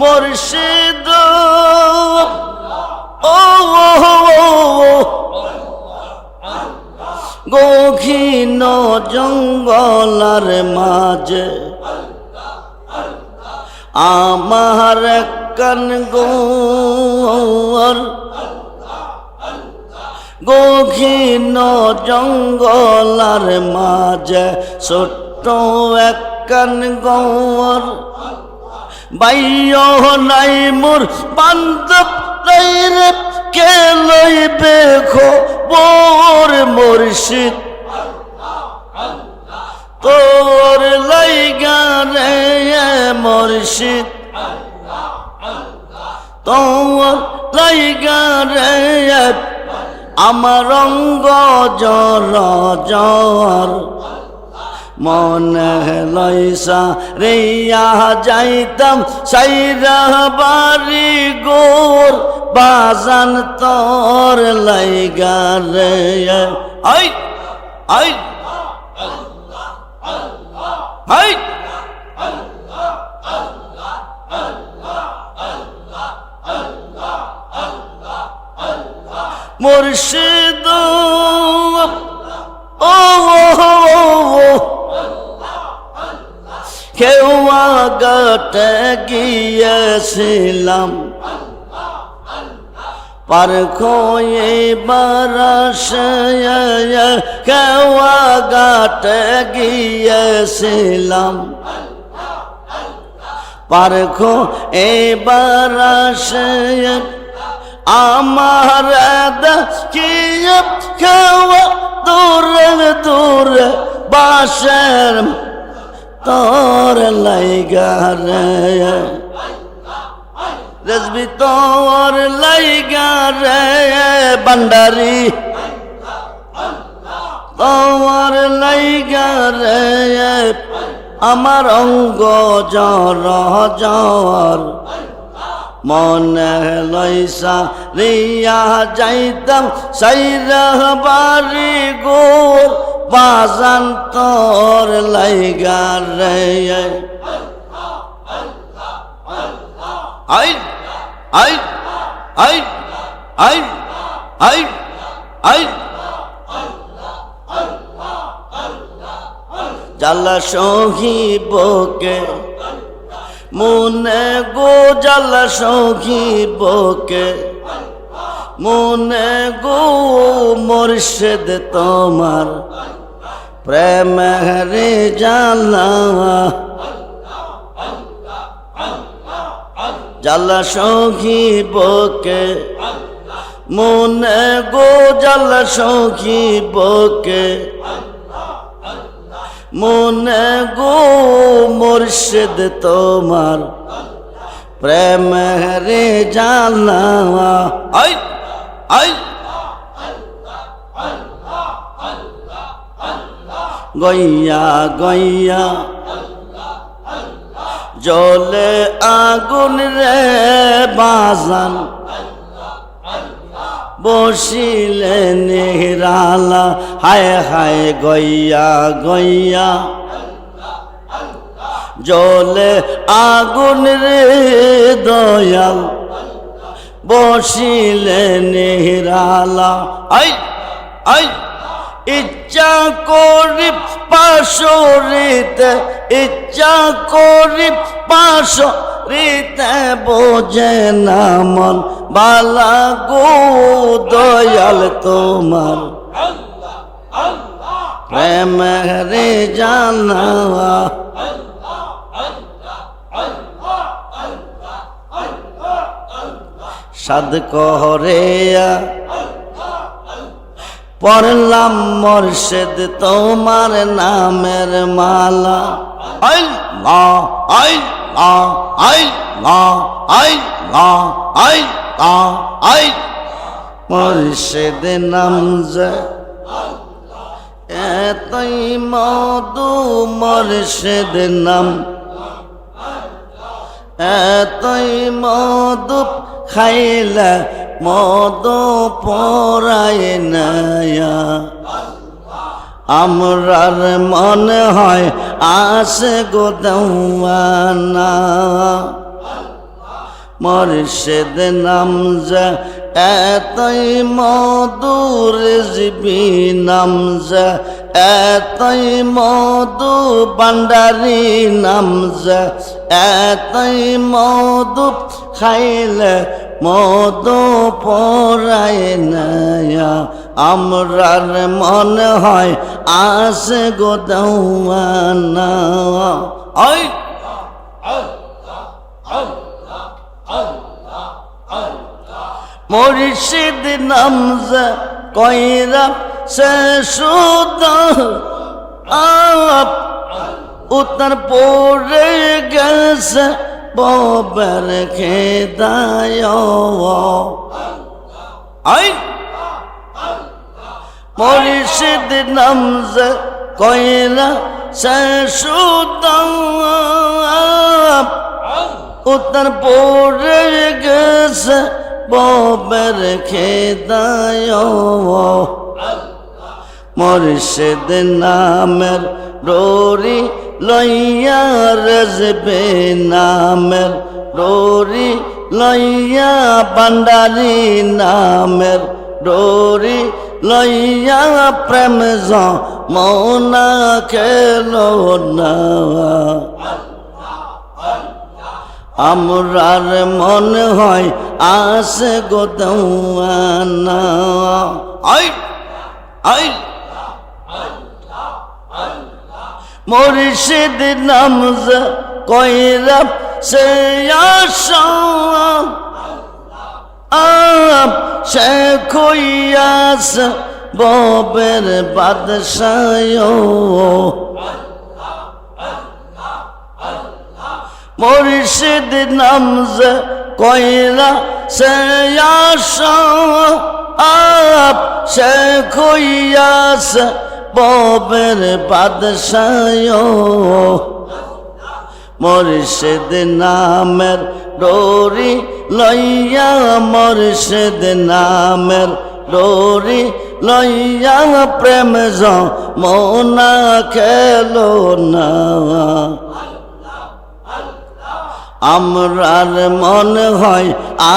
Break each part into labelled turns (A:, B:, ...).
A: মুর্শিদ। ও গহীন জঙ্গলার মাঝে আমার কান গোর গহীন জঙ্গলার মাঝে ছোট্ট এক কান গোর বাইয় নাই মোর বান্ধব নাই রে, কে লইবে খবর মুর্শিদ? তোর লাইগা রে মুর্শিদ। তোর লাইগা রে আমার অঙ্গ জর জর মনে লইসা রেয়া যাইতাম, সাইরা বাড়ি গোর, বাজান তোর লাইগা রে। আই আই আই মুর্শিদ, ও আগতে গিয়েছিলাম। পার খোয়ে বারাসে কেউ আগতে গিয়েছিলাম। পার খো এবার আসে আমার দেখিয়ে খাওয়া দূরে দূরে বাসের তোর লাইগা রে রেজবি তোর লাইগা রে বান্ডারি তোমার লাইগা রে আমার অঙ্গ জর জর মনে লইসা রিয়া যাইতাম সাইরা বাড়ি গোর বাজান তোর লাইগা রে। আই আই আই আই আই আই জ্বালা সহিবকে মনে গো জ্বালা সহিবকে মনে গো মোরশেদ তোমার প্রেম রে জ্বালা জ্বালা সহিবকে মনে গো জ্বালা সহিবকে মনে গো মুর্শিদ তোমার প্রেম রে জানা। আই আই। গইয়া গইয়া। জলে আগুন রে বাজান। বসিলে হিরালা হায় হায় গইয়া গইয়া। জলে আগুন রে দয়াল বসিলে হিরালা আই আই। ইচ্ছা করি পাশরিতে, ইচ্ছা করি পাশরিতে বোঝে না মন। বালা গো দয়াল তোমার। প্রেম রে জানা সাদ কহরে পড়লাম মর্শেদ তোমার নামের মালা। আই লা আই লা আই লা আই লা আই লা আই মর্শেদ নাম যে এতই মধু মর্শেদ নাম। এতই মধু খাইলা মধু পরায় নায়া। আমরার মনে হয় আসে গো দেওয়ানা। মর্শেদ নামজা এতই মধুর জিবি নামজা এতই মধু বান্ডারি নামজা এতই মধু খাইলে মধু পরায় নয়া। আমরার মনে হয় আসে গো দৌয়ানা ওই মুর্শিদ নামজা কইরা সে সুদ আপ উত্তর পড়ে গেছে ববের খেদায়। আই। মুর্শিদ নামজা কইরা সে সুদ উত্তর পড়ে গেছে ববের খেদায়। মর্শেদ নামের ডোরি লইয়া রজবে নামের ডোরি লইয়া বান্ডারি নামের ডোরি লইয়া প্রেম মৌনা খেলো না আমরার মন হয় আসে দৌয়ানা আই আই মুর্শিদ নামজ কইরা সে আশা। আপ সে খুইয়াস ববের বাদশায় মুর্শিদ নামজ কইরা সে আশা। আপ সে খুইয়াস ববের বাদশায় মুর্শিদ নামের ডোরি লইয়া, মুর্শিদ নামের ডোরি লইয়া, প্রেম মৌনা খেলো না। আমরার মনে হয়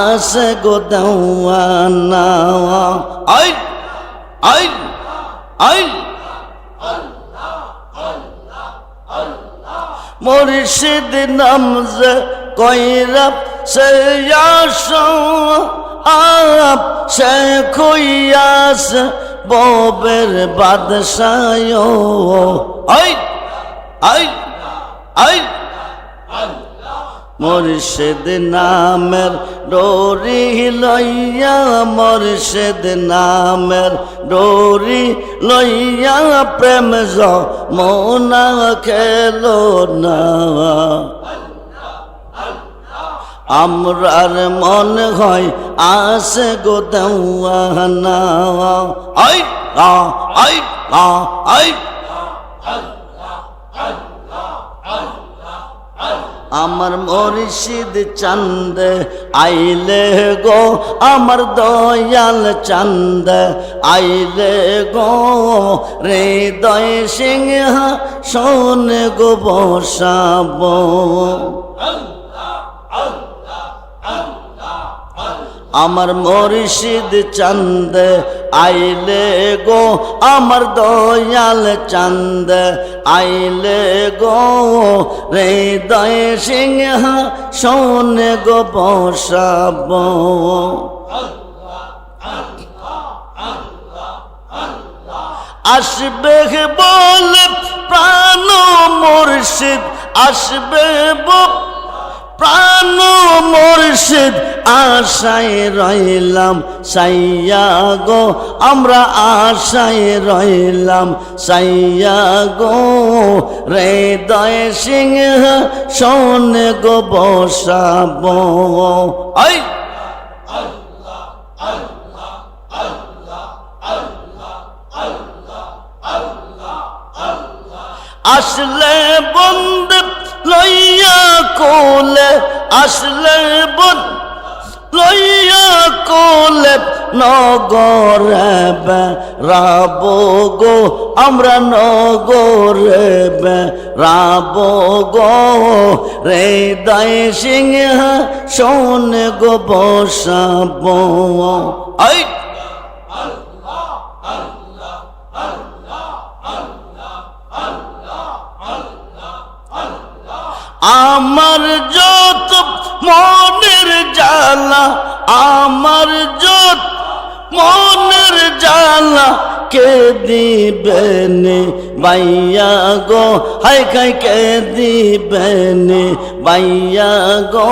A: আসে গো দেওয়ানা। আই আই আই মুর্শিদ নামজ কইরা সে আপ সে খুইয়াস ববের বাদশায় আই আই আই মুর্শিদ নামের ডোরি লইয়া, মুর্শিদ নামের ডোরি লইয়া প্রেম মৌনা খেলো না। আমরার মন হয় আসে গো আই, আ আই আ, আই। আমার মরিষিদ চান্দ আইলে গো আমার দয়াল চান্দ আইলে গো রে দয় সিংহ শোন গো বসাব। আমার মরিষিদ চান্দ আইলে গো আমার দয়াল চান্দ আইলে গো রে দয় সিংহ শোন গো বসাব। আসবে বল প্রাণ মুর্শিদ, আসবে বল প্রাণ মুর্শিদ আশায় রইলাম, সাইয়া গো, আমরা আশায় রইলাম, সাইয়া গো। রে দয় সিংহ, শোন গো, বসাব। আসলে বন্ধ লইয়া কোলে আসলে বন্ধ লইয়া কোলে নগরে রাব গো, আমরা নগরে রাব গো। রে দায় সিংহ শোন গো বসাব। আমার যত মনের জ্বালা, আমার যত মনের জ্বালা কে দিবেন বাইয়া গো? হাই খাই কে দিবেন বাইয়া গো?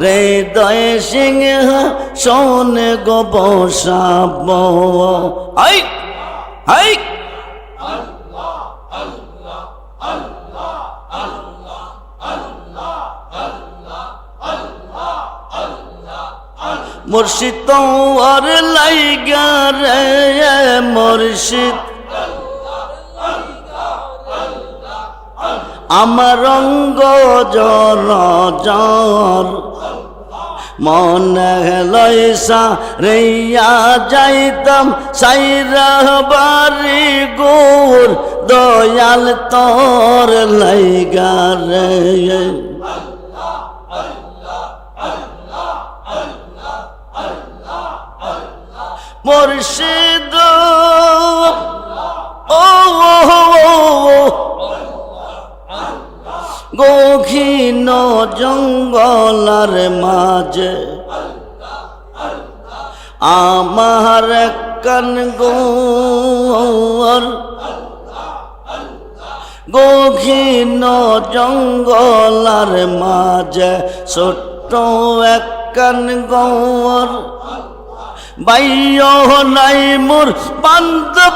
A: রে দয় সিংহ শোন গো বসাব। হাই হাই মুর্শিদ তোর লাইগা রে, মুর্শিদ। আমার রঙ্গ জর জর মনে লইসা রেয়া যাইতাম, সাইরা বাড়ি গোর, দয়াল তোর লাইগা রে। মুর্শিদ। ও, গহীন জঙ্গলার মাঝে আমার কান গোর গহীন জঙ্গলার মাঝে ছোট্ট এক কান গৌর মোর বান্ধব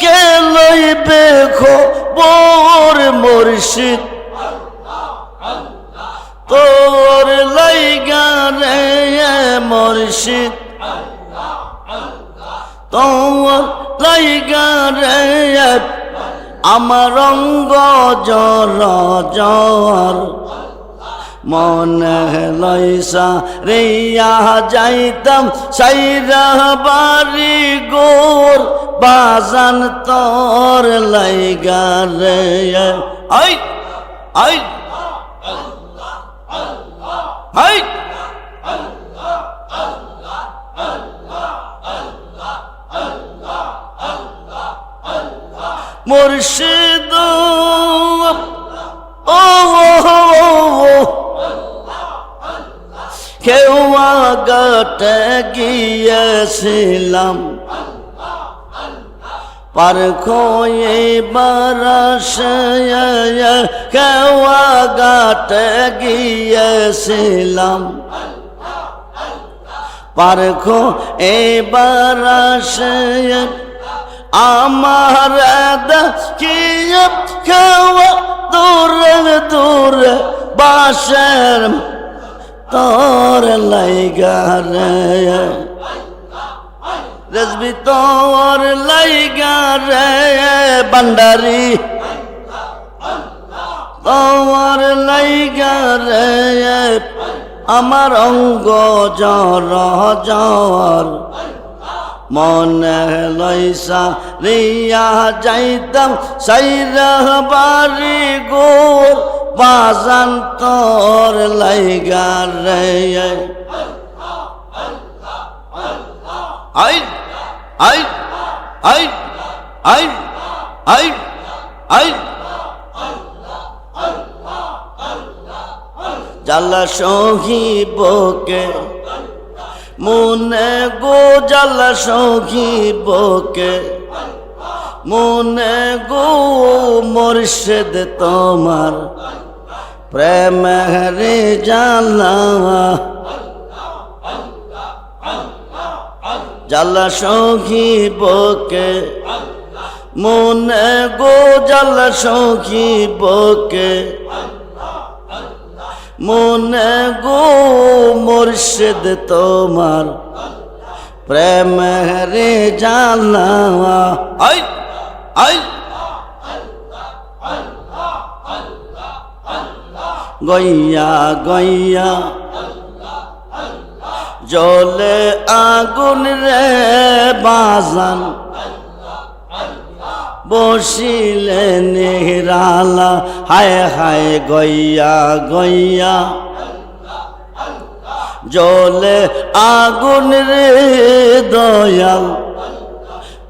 A: কে লইবে খবর মুর্শিদ? তোর লাইগা রে মুর্শিদ। তোর লাইগা রে আমার রঙ্গ জর জর মনে লইসা রেয়া যাইতাম, সাইরা বাড়ি গোর বাজান তোর লাইগা রে। আই আই আই, মুর্শিদ আগতে গিয়েছিলাম পার খোয়ে বারাস কেউ আগতে গিয়েছিলাম পার খো এবার আমার কি খাওয়া দূরে দূরে বাসের তোর লাইগা রে রেজবি তোর লাইগা রে বান্ডারি তোর লাইগা রে আমার অঙ্গ জর জর মনে লইসা রিয়া যাইতাম সাইরা বাড়ি গোর বাজান তোর লাইগা রে। আই আই আই আই আই আই জালা সহিবকে মনে গো জালা সহিবকে মনে গো মুর্শিদ তোমার। প্রেম রে জালা। জালা সহিবকে মনে গো জালা সহিবকে মনে গো মুর্শিদ তোমার। প্রেম রে জানা আই আই গইয়া গইয়া। জলে আগুন রে বাজান। বসিলে হিরালা হায় হায় গইয়া গইয়া। জলে আগুন রে দয়াল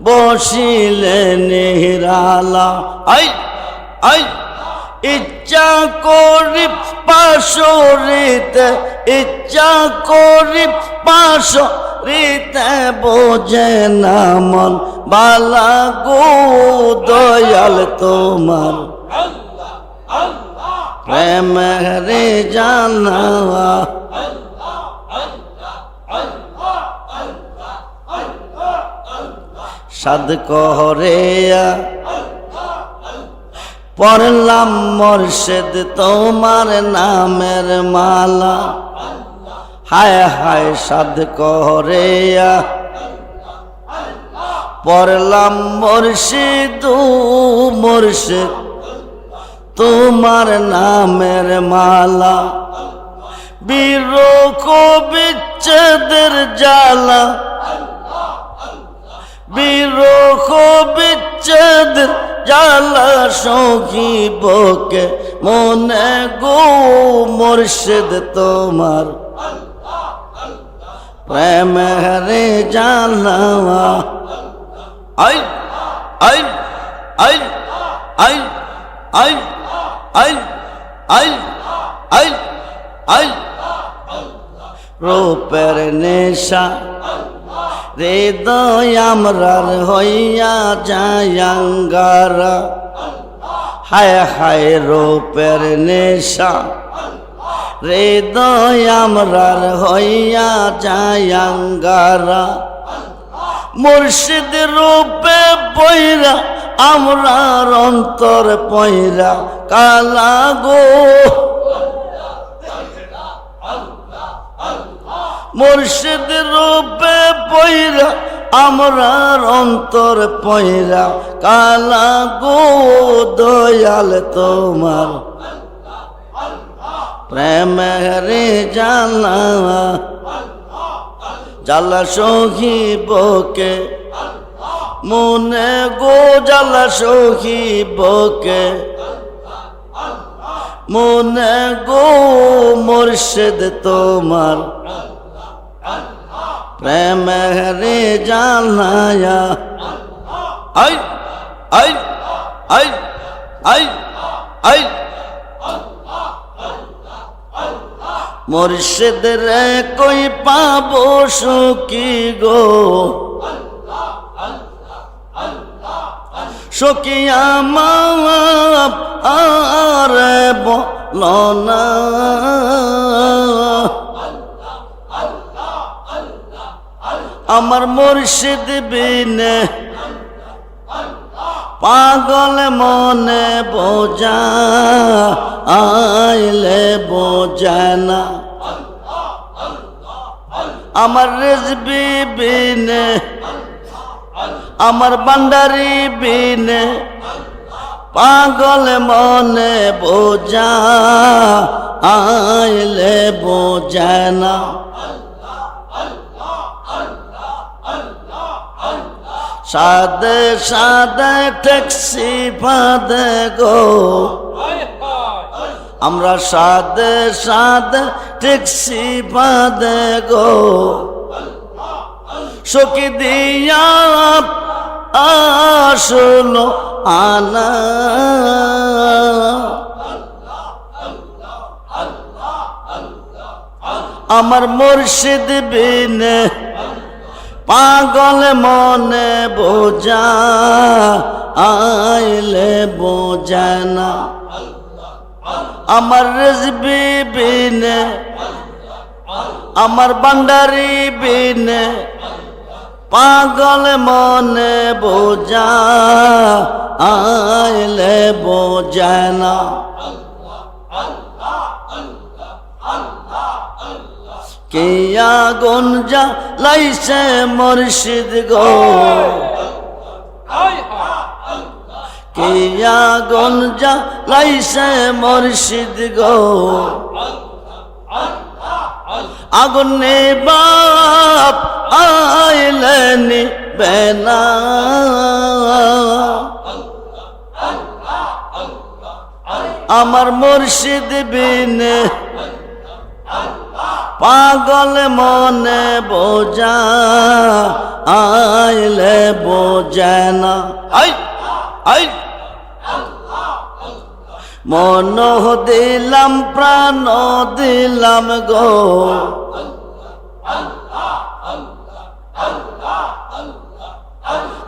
A: বসিলেন হিরালা আই আই। ইচ্ছা করি পাশরিতে, ইচ্ছা করি পাশরিতে বোঝে না মন। বালা গো দয়াল তোমার। প্রেম রে জানা সাদ কহরেয়া পড়লাম মর্শেদ তোমার নামের মালা। হায় হায় সাদ কহরেয়া। পড়লাম মর্শিদ মর্শিদ তোমার নামের মালা। বিরোখ বিচ্ছেদের জ্বালা। বিরোখ বিচ্ছেদ জ্বালা সখী বকে, মনে গো মুর্শিদ তোমার। প্রেম রে জানা আই আই আই আই আই আই আই আই আই রূপের নেশা হৃদয় আমরার হইয়া যায়াঙ্গারা হায় হায় রূপের নেশা। হৃদয় আমরার হইয়া যায়াঙ্গারা মুর্শিদ রূপে পয়রা আমরার অন্তর পয়রা কালা গো। মুর্শিদ রূপে পয়রা আমরার অন্তর পয়রা কালা গো দয়াল তোমার। প্রেম রে জানা জালা সখী বকে মনে গো জালা সখী বকে মনে গো মুর্শিদ তোমার। প্রেম রে জানায়া আই আই আই আই আই। মুর্শিদ রে কই পাবো সুখী গো? সকিয়া মা আরে বলনা আমার মুর্শিদ বিনে পাগল মনে বোঝা, আইলে বোঝানা আমার রেজবি বিনে, আমার বান্ডারি বিনে পাগল মনে বোঝা, আইলে বোঝানা সাদে সাদে, ট্যাক্সি ফাদে গো। আমরা সাদে সাদে, ট্যাক্সি ফাদে গো। সখী দিয়া আসলো আনা। আমার মুর্শিদ বিনে পাগল মনে বোঝা, আইলে বোঝানা আমার রেজবি বিনে, আমার বান্ডারি বিনে, পাগল মনে বোঝা, আইলে বোঝানা কিয়া গঞ্জা লাইছে মুর্শিদ গো? কিয়া গঞ্জা লাইছে মুর্শিদ গো? আগুনে বাপ আইলেনি বেনা আমার মুর্শিদ বিনে পাগল মনে বোঝা আইলে বোঝে না। আই আই মন দিলাম প্রাণ দিলাম গো।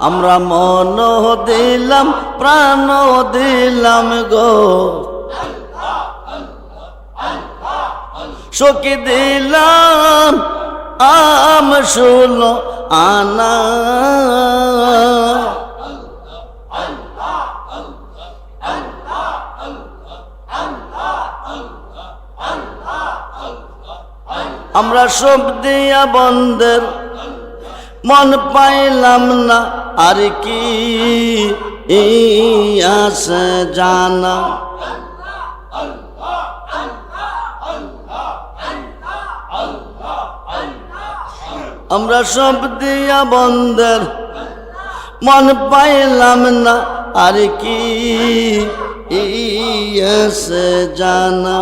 A: আমরা মন দিলাম প্রাণ দিলাম গো। সখী দিলাম, আম শুলো আনা। আমরা সব দিয়া বন্ধের মন পাইলাম না, আর কি আছে জানা। আমরা সব দিয়া বন্ধের মন পাইলাম না আর কি? ইয়েছে জানা।